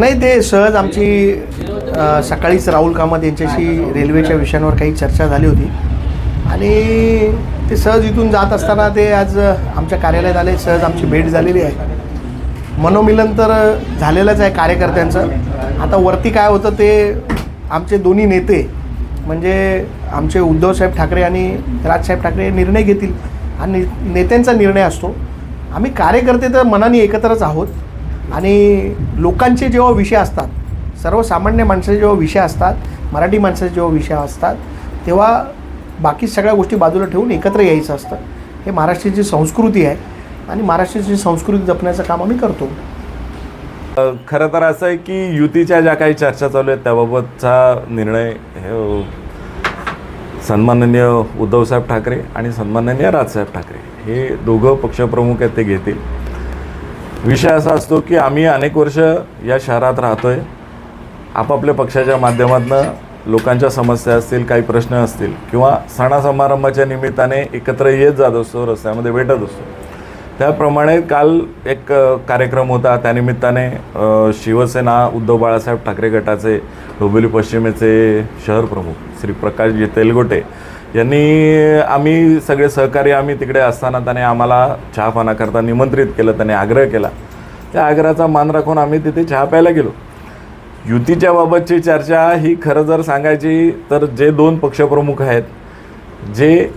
नाही ते सहज आमची सकाळीच राहुल कामत यांच्याशी रेल्वेच्या विषयांवर काही चर्चा झाली होती. आणि ते सहज इथून जात असताना ते आज आमच्या कार्यालयात आले सहज आमची भेट झालेली आहे. मनोमिलन तर झालेलंच आहे कार्यकर्त्यांचं. आता वरती काय होतं ते आमचे दोन्ही नेते म्हणजे आमचे उद्धवसाहेब ठाकरे आणि राजसाहेब ठाकरे हे निर्णय घेतील. आणि नेत्यांचा निर्णय असतो. आम्ही कार्यकर्ते तर मनाने एकत्रच आहोत. आणि लोकांचे जेव्हा विषय असतात सर्वसामान्य माणसाचे जेव्हा विषय असतात मराठी माणसाचे जेव्हा विषय असतात तेव्हा बाकी सगळ्या गोष्टी बाजूला ठेवून एकत्र यायचं असतं. हे महाराष्ट्राची संस्कृती आहे आणि महाराष्ट्राची संस्कृती जपण्याचं काम आम्ही करतो. खरं तर असं आहे की युतीच्या ज्या काही चर्चा चालू आहेत त्याबाबतचा निर्णय हे सन्माननीय उद्धवसाहेब ठाकरे आणि सन्माननीय राजसाहेब ठाकरे हे दोघं पक्षप्रमुख आहेत ते घेतील. विषय असा असतो की आम्ही अनेक वर्ष या शहरात राहतोय. आपापल्या पक्षाच्या माध्यमातून लोकांच्या समस्या असतील काही प्रश्न असतील किंवा सणासमारंभाच्या निमित्ताने एकत्र येत जात असतो रस्त्यामध्ये भेटत असतो. त्याप्रमाणे काल एक कार्यक्रम होता. त्यानिमित्ताने शिवसेना उद्धव बाळासाहेब ठाकरे गटाचे डोंबिवली पश्चिमेचे शहर प्रमुख श्री प्रकाशजी तेलगोटे यांनी आम्ही सगळे सहकारी आम्ही तिकडे असताना त्याने आम्हाला चहापानाकरता निमंत्रित केलं त्याने आग्रह केला. त्या आग्रहाचा मान राखून आम्ही तिथे चहा प्यायला गेलो. युतीच्या बाबतची चर्चा ही खरं जर सांगायची तर जे दोन पक्षप्रमुख आहेत जे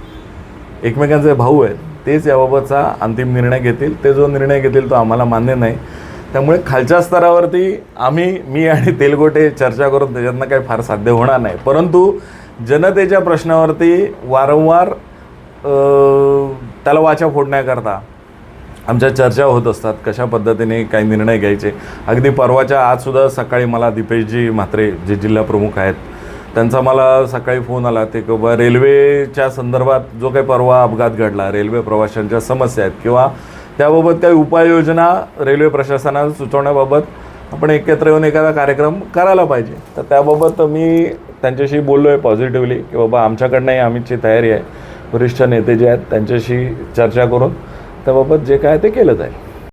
एकमेकांचे भाऊ आहेत तेच याबाबतचा अंतिम निर्णय घेतील. ते जो निर्णय घेतील तो आम्हाला मान्य नाही. त्यामुळे खालच्या स्तरावरती आम्ही मी आणि तेलगोटे चर्चा करून त्याच्यातनं काही फार साध्य होणार नाही. परंतु जनतेच्या प्रश्नावरती वारंवार त्याला वाचा फोडण्याकरता आमच्या चर्चा होत असतात कशा पद्धतीने काही निर्णय घ्यायचे. अगदी परवाच्या आजसुद्धा सकाळी मला दीपेशजी म्हात्रे जे जिल्हा प्रमुख आहेत त्यांचा मला सकाळी फोन आला. ते की बा रेल्वेच्या संदर्भात जो काही परवा अपघात घडला रेल्वे प्रवाशांच्या समस्या आहेत किंवा त्याबाबत काही उपाययोजना रेल्वे प्रशासनाला सुचवण्याबाबत आपण एकत्र येऊन एखादा कार्यक्रम करायला पाहिजे. तर त्याबाबत मी त्यांच्याशी बोललो आहे पॉझिटिव्हली की बाबा आमच्याकडनंही आमची तयारी आहे. वरिष्ठ नेते जे आहेत त्यांच्याशी चर्चा करून त्याबाबत जे काय ते केलं जाईल.